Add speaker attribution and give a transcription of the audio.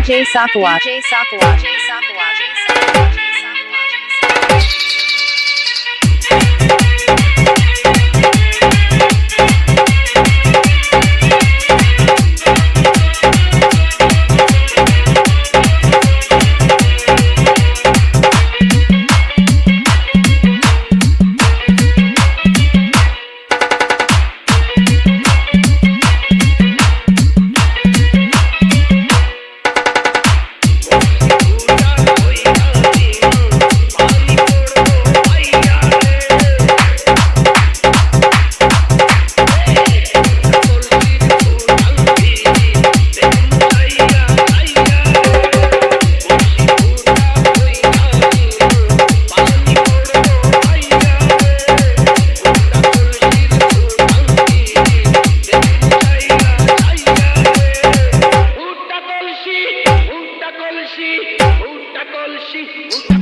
Speaker 1: DJ Sakawatch. DJ Sakawatch. DJ Sakawatch.
Speaker 2: Yoshi.